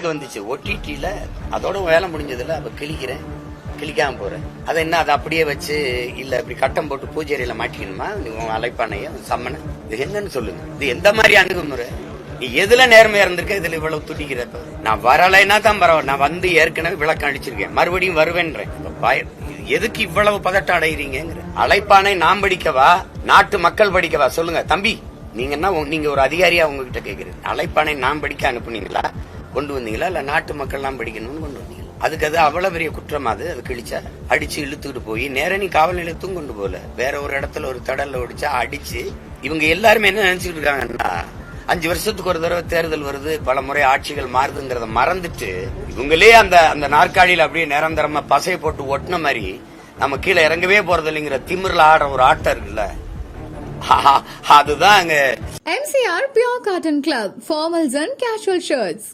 இதுக்கு வந்துச்சு. ஓடிடில அதோட வேலை முடிஞ்சதுல அப்போ கிழிக்கிறேன். கிழிக்காம போறேன். அதை என்ன அதை அப்படியே வச்சு இல்ல இப்படி கட்டம் போட்டு பூஜை அறையில மாட்டிக்கணுமா? உன் அலைப்பானைய சம்மனை? இது என்னன்னு சொல்லுங்க. இது எந்த மாதிரி அணுகுமுறை? நீ எதுல நேர்மையா இருந்திருக்க? இதுல இவ்வளவு துடிக்கிறப்ப. நான் வரலைன்னா தான் பரவாயில்ல. நான் வந்து ஏற்கனவே விளக்கம் அடிச்சிருக்கேன் மறுபடியும் வருவேன்றேன். எதுக்கு இவ்வளவு பதட்டம் அடைகிறீங்கிற அழைப்பானை நாம் படிக்கவா? நாட்டு மக்கள் படிக்கவா? சொல்லுங்க. தம்பி நீங்க என்ன நீங்க ஒரு அதிகாரியா உங்ககிட்ட கேக்குறீங்க? அழைப்பானை நாம் படிக்க அனுப்புனீங்களா? கொண்டு வந்தீங்களா? இல்ல நாட்டு மக்கள்லாம் படிக்கணும்னு கொண்டு வந்தீங்களா? அதுக்கு அது அவ்வளவு பெரிய குற்றம் அது. அது கிழிச்சா அடிச்சு இழுத்துக்கிட்டு போய் நேர நீ காவல் நிலையத்தும் கொண்டு போல வேற ஒரு இடத்துல ஒரு தடல்ல ஒடிச்சா அடிச்சு இவங்க எல்லாருமே என்ன நினைச்சுட்டு இருக்காங்கன்னா அஞ்சு வருஷத்துக்கு ஒரு தடவை தேர்தல் வருது பல முறை ஆட்சிகள் மாறுதுங்கிறத மறந்துட்டு இவங்களே அந்த அந்த நாற்காலியில் அப்படியே நிரந்தரமா பசையை போட்டு ஒட்டின மாதிரி நம்ம கீழே இறங்கவே போறது இல்லைங்கிற திமிரில் ஆடுற ஒரு ஆட்டம் இருக்குல்ல. அதுதான் அங்க. MCR pure cotton club formals and casual shirts